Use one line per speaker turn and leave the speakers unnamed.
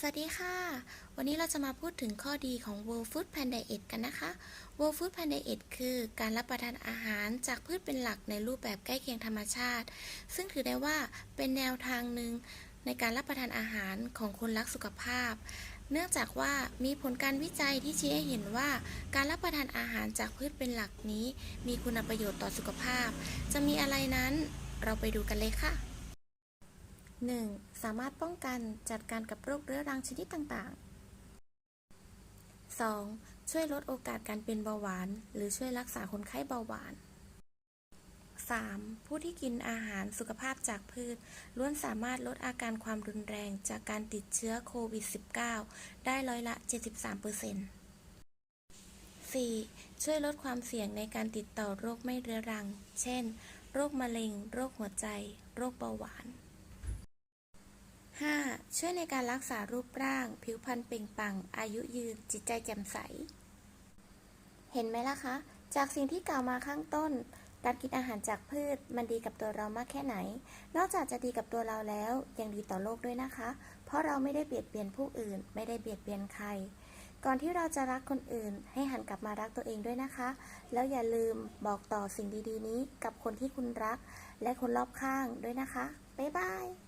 สวัสดีค่ะ วันนี้เราจะมาพูดถึงข้อดีของ World Food Plan Diet กันนะคะ World Food Plan Diet คือการรับประทานอาหารจากพืชเป็นหลักในรูปแบบใกล้เคียงธรรมชาติ ซึ่งถือได้ว่าเป็นแนวทางหนึ่งในการรับประทานอาหารของคนรักสุขภาพ เนื่องจากว่ามีผลการวิจัยที่ชี้ให้เห็นว่า การรับประทานอาหารจากพืชเป็นหลักนี้ มีคุณประโยชน์ต่อสุขภาพ จะมีอะไรนั้นเราไปดูกันเลยค่ะ 1. สามารถป้องกันจัดการกับโรคเรื้อรังชนิดต่างๆ 2. ช่วยลดโอกาสการเป็นเบาหวาน หรือช่วยรักษาคนไข้เบาหวาน 3. ผู้ที่กินอาหารสุขภาพจากพืช ล้วนสามารถลดอาการความรุนแรงจากการติดเชื้อโควิด -19 ได้ร้อยละ 73% 4. ช่วยลดความเสี่ยงในการติดต่อโรคไม่เรื้อรัง เช่น โรคมะเร็ง โรคหัวใจ โรคเบาหวาน 5. ช่วยในการรักษารูปร่าง ผิวพรรณเปล่งปลั่ง อายุยืน จิตใจแจ่มใส เห็นไหมล่ะคะ จากสิ่งที่กล่าวมาข้างต้น การกินอาหารจากพืชมันดีกับตัวเรามากแค่ไหน นอกจากจะดีกับตัวเราแล้ว ยังดีต่อโลกด้วยนะคะ เพราะเราไม่ได้เบียดเบียนผู้อื่น ไม่ได้เบียดเบียนใคร ก่อนที่เราจะรักคนอื่น ให้หันกลับมารักตัวเองด้วยนะคะ แล้วอย่าลืมบอกต่อสิ่งดีๆ นี้กับคนที่คุณรัก และคนรอบข้างด้วยนะคะ บ๊ายบาย